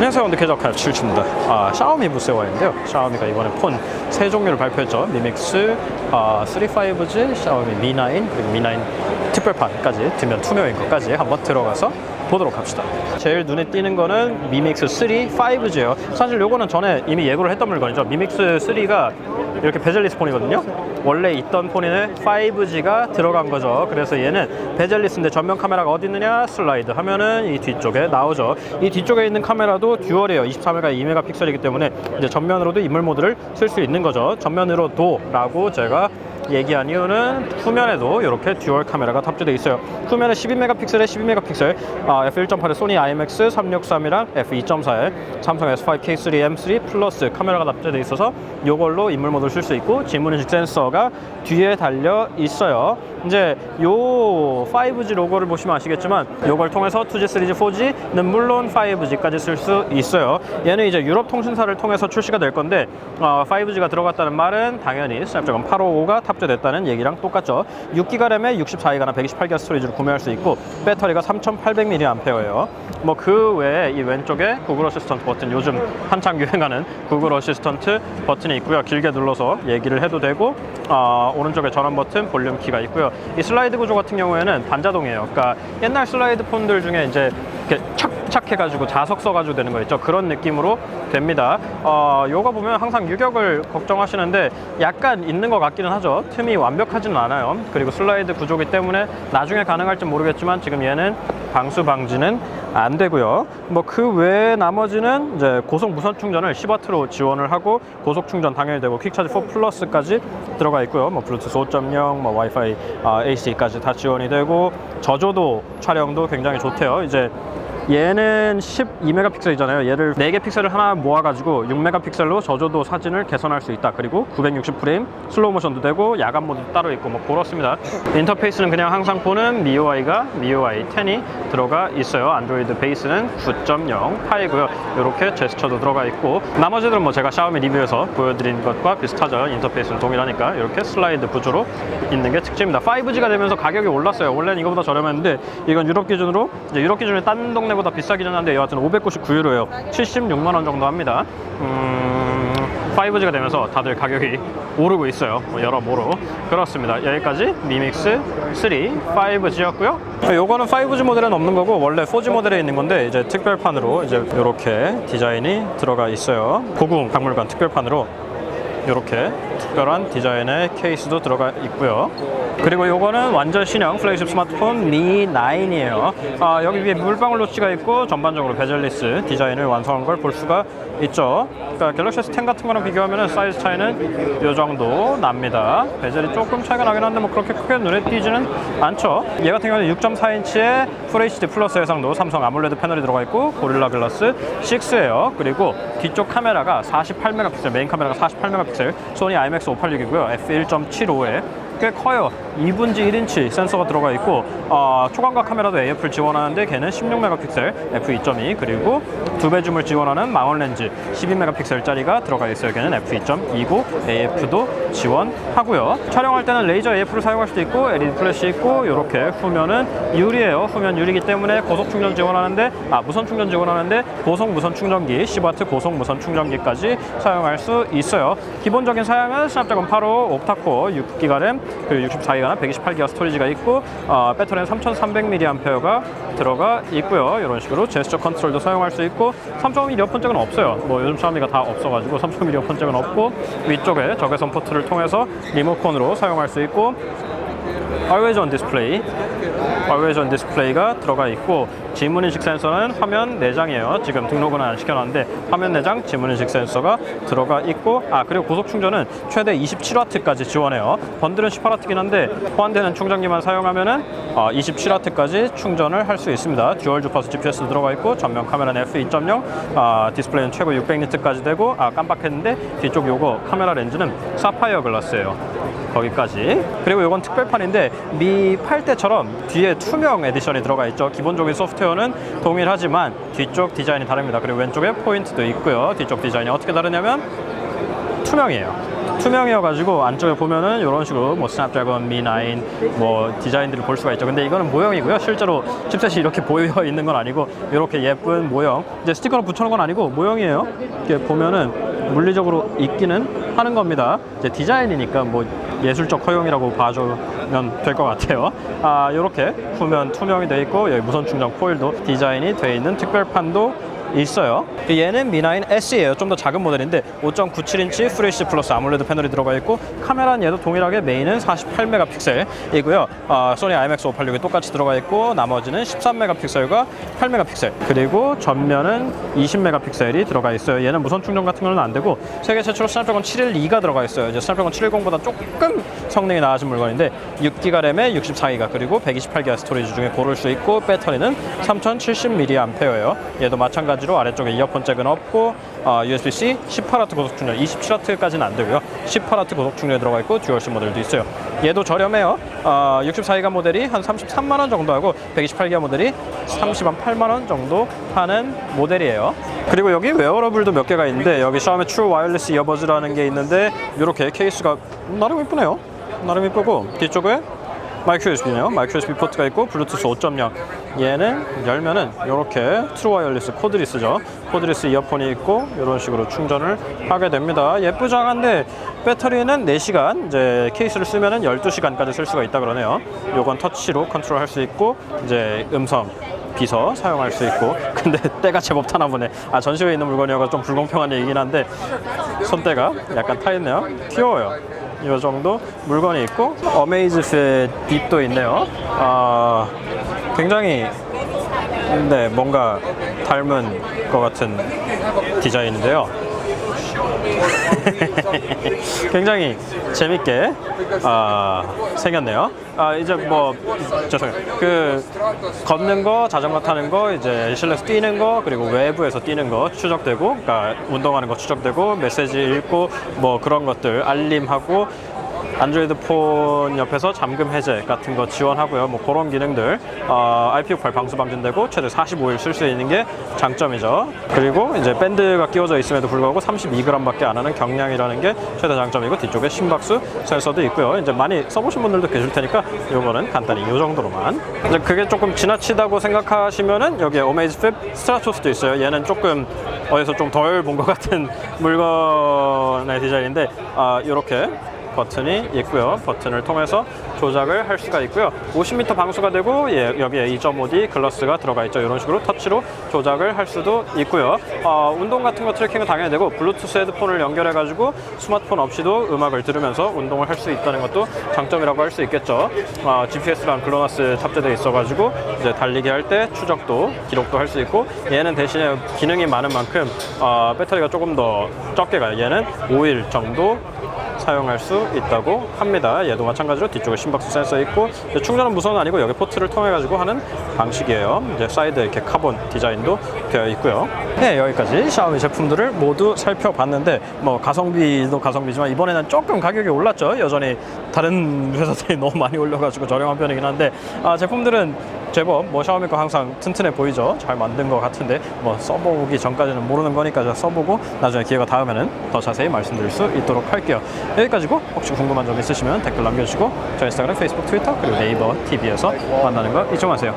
안녕하세요. 원더캐저칼 칠입니다. 아, 샤오미 있는데요. 샤오미가 이번에 폰 세 종류를 발표했죠. 미믹스 아, 3, 5G, 샤오미 Mi9 그리고 Mi9 특별판까지 뒷면 투명인 것까지 한번 들어가서 보도록 합시다. 제일 눈에 띄는 거는 미믹스 3, 5G예요. 사실 요거는 전에 이미 예고를 했던 물건이죠. 미믹스 3가 이렇게 베젤리스 폰이거든요. 원래 있던 폰에는 5G가 들어간 거죠. 그래서 얘는 베젤리스인데 전면 카메라가 어디 있느냐? 슬라이드 하면은 이 뒤쪽에 나오죠. 이 뒤쪽에 있는 카메라도 듀얼이에요. 23메가 2메가픽셀이기 때문에 이제 전면으로도 인물 모드를 쓸 수 있는 거죠. 전면으로도 라고 제가 얘기한 이유는 후면에도 이렇게 듀얼 카메라가 탑재되어 있어요. 후면에 12메가픽셀에 12메가픽셀, 아, f1.8에 소니 IMX 363이랑 f2.4에 삼성 S5 K3 M3 플러스 카메라가 탑재되어 있어서 이걸로 인물 모드를 쓸 수 있고 지문인식 센서가 뒤에 달려 있어요. 이제 요 5G 로고를 보시면 아시겠지만 이걸 통해서 2G, 3G, 4G는 물론 5G까지 쓸 수 있어요. 얘는 이제 유럽 통신사를 통해서 출시가 될 건데 어, 5G가 들어갔다는 말은 당연히 스냅드래곤 855가 탑 재됐다는 얘기랑 똑같죠. 6기가 램에 64기가나 128기가 스토리지를 구매할 수 있고 배터리가 3,800mAh예요. 뭐 그 외에 이 왼쪽에 구글 어시스턴트 버튼 요즘 한창 유행하는 구글 어시스턴트 버튼이 있고요. 길게 눌러서 얘기를 해도 되고 어, 오른쪽에 전원 버튼, 볼륨 키가 있고요. 이 슬라이드 구조 같은 경우에는 반자동이에요. 그러니까 옛날 슬라이드 폰들 중에 이제 이렇게 착 착 해가지고 자석 써가지고 되는 거 있죠. 그런 느낌으로 됩니다. 어, 요거 보면 항상 유격을 걱정하시는데 약간 있는 것 같기는 하죠. 틈이 완벽하지는 않아요. 그리고 슬라이드 구조기 때문에 나중에 가능할지 모르겠지만 지금 얘는 방수 방지는 안 되고요. 뭐 그 외에 나머지는 이제 고속 무선 충전을 10W로 지원을 하고 고속 충전 당연히 되고 퀵차지 4 플러스까지 들어가 있고요. 뭐 블루투스 5.0, 뭐 와이파이 아, AC까지 다 지원이 되고 저조도 촬영도 굉장히 좋대요. 이제 얘는 12메가픽셀이잖아요. 얘를 4개 픽셀을 하나 모아가지고 6메가픽셀로 저조도 사진을 개선할 수 있다. 그리고 960프레임 슬로우 모션도 되고 야간 모드도 따로 있고 뭐 그렇습니다. 인터페이스는 그냥 항상 보는 MIUI가 MIUI 10이 들어가 있어요. 안드로이드 베이스는 9.0 파이고요. 이렇게 제스처도 들어가 있고 나머지들은 뭐 제가 샤오미 리뷰에서 보여드린 것과 비슷하죠. 인터페이스는 동일하니까 이렇게 슬라이드 구조로 있는 게 특징입니다. 5G가 되면서 가격이 올랐어요. 원래는 이거보다 저렴했는데 이건 유럽 기준으로 유럽 기준에 딴 동네 보다 비싸기는 한데 여하튼 599유로예요. 76만 원 정도 합니다. 음, 5G가 되면서 다들 가격이 오르고 있어요. 뭐 여러모로 그렇습니다. 여기까지 미믹스 3 5G였고요. 요거는 5G 모델은 없는 거고 원래 4G 모델에 있는 건데 이제 특별판으로 이제 이렇게 디자인이 들어가 있어요. 고궁 박물관 특별판으로 이렇게 특별한 디자인의 케이스도 들어가 있고요. 그리고 요거는 완전 신형 플래그십 스마트폰 미 9이에요. 아, 여기 위에 물방울 노치가 있고 전반적으로 베젤리스 디자인을 완성한 걸 볼 수가 있죠. 그러니까 갤럭시 S10 같은 거랑 비교하면 사이즈 차이는 이 정도 납니다. 베젤이 조금 차이가 나긴 한데 뭐 그렇게 크게 눈에 띄지는 않죠. 얘 같은 경우는 6.4인치의 풀 HD 플러스 해상도 삼성 아몰레드 패널이 들어가 있고 고릴라 글라스 6예요. 그리고 뒤쪽 카메라가 48메가픽셀, 메인 카메라가 48메가픽셀, 소니 IMX 586이고요. f1.75에 꽤 커요. 2분지 1인치 센서가 들어가 있고 어, 초광각 카메라도 AF를 지원하는데 걔는 16메가픽셀 f2.2 그리고 두 배 줌을 지원하는 망원 렌즈 12메가픽셀짜리가 들어가 있어요. 걔는 f2.2고 AF도 지원하고요. 촬영할 때는 레이저 AF를 사용할 수도 있고 LED 플래시 있고 이렇게 후면은 유리예요. 후면 유리기 때문에 고속 충전 지원하는데 아 무선 충전 지원하는데 고속 무선 충전기 10W 고속 무선 충전기까지 사용할 수 있어요. 기본적인 사양은 스냅드래곤 85 옵타코어 6기가 램 그리고 64 기가나 128기가 스토리지가 있고 어, 배터리는 3300mAh가 들어가 있고요. 이런 식으로 제스처 컨트롤도 사용할 수 있고 3.2 이어폰 잭은 없어요. 뭐 요즘 샤오미가 다 없어가지고 3.1 이어폰 잭은 없고 위쪽에 적외선 포트를 통해서 리모컨으로 사용할 수 있고 On display가 들어가 있고 지문인식 센서는 화면 내장이에요. 지금 등록은 안 시켜놨는데 화면 내장 지문인식 센서가 들어가 있고 아 그리고 고속 충전은 최대 27W까지 지원해요. 번들은 18W긴 한데 호환되는 충전기만 사용하면은 어, 27W까지 충전을 할 수 있습니다. 듀얼 주파수 GPS도 들어가 있고 전면 카메라는 f2.0 아, 디스플레이는 최고 600니트까지 되고 아 깜빡했는데 뒤쪽 요거 카메라 렌즈는 사파이어 글라스예요. 거기까지 그리고 이건 특별판인데 미 8대처럼 뒤에 투명 에디션이 들어가 있죠 기본적인 소프트웨어는 동일하지만 뒤쪽 디자인이 다릅니다 그리고 왼쪽에 포인트도 있고요 뒤쪽 디자인이 어떻게 다르냐면 투명이에요 투명이어가지고 안쪽에 보면은 이런 식으로 뭐 스냅드래곤 Mi9 뭐 디자인들을 볼 수가 있죠. 근데 이거는 모형이고요. 실제로 칩셋이 이렇게 보여 있는 건 아니고 이렇게 예쁜 모형. 이제 스티커를 붙여놓은 건 아니고 모형이에요. 이렇게 보면은 물리적으로 있기는 하는 겁니다. 이제 디자인이니까 뭐 예술적 허용이라고 봐주면 될 것 같아요. 아 이렇게 후면 투명이 돼 있고 여기 무선 충전 코일도 디자인이 돼 있는 특별판도 있어요. 얘는 Mi9 S예요. 좀 더 작은 모델인데 5.97인치 FHD 플러스 아몰레드 패널이 들어가 있고 카메라는 얘도 동일하게 메인은 48메가픽셀이고요. 아, 소니 IMX586이 똑같이 들어가 있고 나머지는 13메가픽셀과 8메가픽셀 그리고 전면은 20메가픽셀이 들어가 있어요. 얘는 무선 충전 같은 거는 안 되고 세계 최초로 스냅드래곤 712가 들어가 있어요. 이제 스냅드래곤 710보다 조금 성능이 나아진 물건인데 6기가 램에 64기가 그리고 128기가 스토리지 중에 고를 수 있고 배터리는 3070mAh예요. 얘도 마찬가지 로 아래쪽에 이어폰 잭은 없고 어, USB-C 18W 고속 충전 27W까지는 안 되고요. 18W 고속 충전에 들어가 있고 듀얼 심 모델도 있어요. 얘도 저렴해요. 어, 64기가 모델이 한 33만 원 정도 하고 128기가 모델이 38만 원 정도 하는 모델이에요. 그리고 여기 웨어러블도 몇 개가 있는데 여기 샤오미 트루 와이어리스 이어버즈라는 게 있는데 이렇게 케이스가 나름 이쁘네요. 나름 이쁘고 뒤쪽에 마이크로 USB네요. 마이크로 USB 포트가 있고 블루투스 5.0. 얘는 열면은 이렇게 트루 와이어리스 코드리스죠. 코드리스 이어폰이 있고 이런 식으로 충전을 하게 됩니다. 예쁘장한데 배터리는 4시간, 이제 케이스를 쓰면은 12시간까지 쓸 수가 있다 그러네요. 요건 터치로 컨트롤 할 수 있고 이제 음성 비서 사용할 수 있고 근데 때가 제법 타나 보네 아 전시회에 있는 물건이어서 좀 불공평한 얘기긴 한데 손때가 약간 타 있네요 귀여워요 이 정도 물건이 있고 어메이즈핏 딥도 있네요 아 굉장히 네 뭔가 닮은 것 같은 디자인인데요 굉장히 재밌게 아, 생겼네요. 아 이제 뭐 죄송해요. 그 걷는 거, 자전거 타는 거, 이제 실내에서 뛰는 거, 그리고 외부에서 뛰는 거 추적되고, 그러니까 운동하는 거 추적되고, 메시지 읽고 뭐 그런 것들 알림하고. 안드로이드 폰 옆에서 잠금 해제 같은 거 지원하고요. 뭐 그런 기능들 어, IP68 방수 방진되고 최대 45일 쓸 수 있는 게 장점이죠. 그리고 이제 밴드가 끼워져 있음에도 불구하고 32g밖에 안 하는 경량이라는 게 최대 장점이고 뒤쪽에 심박수 센서도 있고요. 이제 많이 써보신 분들도 계실 테니까 이거는 간단히 이 정도로만. 이제 그게 조금 지나치다고 생각하시면은 여기에 어메이즈핏 스트라토스도 있어요. 얘는 조금 어디서 좀 덜 본 것 같은 물건의 디자인인데 아, 이렇게 버튼이 있고요. 버튼을 통해서 조작을 할 수가 있고요. 50m 방수가 되고 예, 여기에 2.5D 글러스가 들어가 있죠. 이런 식으로 터치로 조작을 할 수도 있고요. 어, 운동 같은 거 트래킹은 당연히 되고 블루투스 헤드폰을 연결해 가지고 스마트폰 없이도 음악을 들으면서 운동을 할 수 있다는 것도 장점이라고 할 수 있겠죠. 어, GPS랑 글로나스 탑재되어 있어 가지고 이제 달리기 할 때 추적도 기록도 할 수 있고 얘는 대신에 기능이 많은 만큼 어, 배터리가 조금 더 적게 가요. 얘는 5일 정도 사용할 수 있다고 합니다. 얘도 마찬가지로 뒤쪽에 심박수 센서 있고 충전은 무선은 아니고 여기 포트를 통해 가지고 하는 방식이에요. 이제 사이드 이렇게 카본 디자인도 되어 있고요. 네 여기까지 샤오미 제품들을 모두 살펴봤는데 뭐 가성비도 가성비지만 이번에는 조금 가격이 올랐죠. 여전히 다른 회사들이 너무 많이 올려가지고 저렴한 편이긴 한데 아, 제품들은 제법 뭐 샤오미 거 항상 튼튼해 보이죠. 잘 만든 것 같은데 뭐 써보기 전까지는 모르는 거니까 제가 써보고 나중에 기회가 닿으면은 더 자세히 말씀드릴 수 있도록 할게요. 여기까지고 혹시 궁금한 점 있으시면 댓글 남겨주시고 저 인스타그램, 페이스북, 트위터 그리고 네이버 TV에서 만나는 거 잊지 마세요.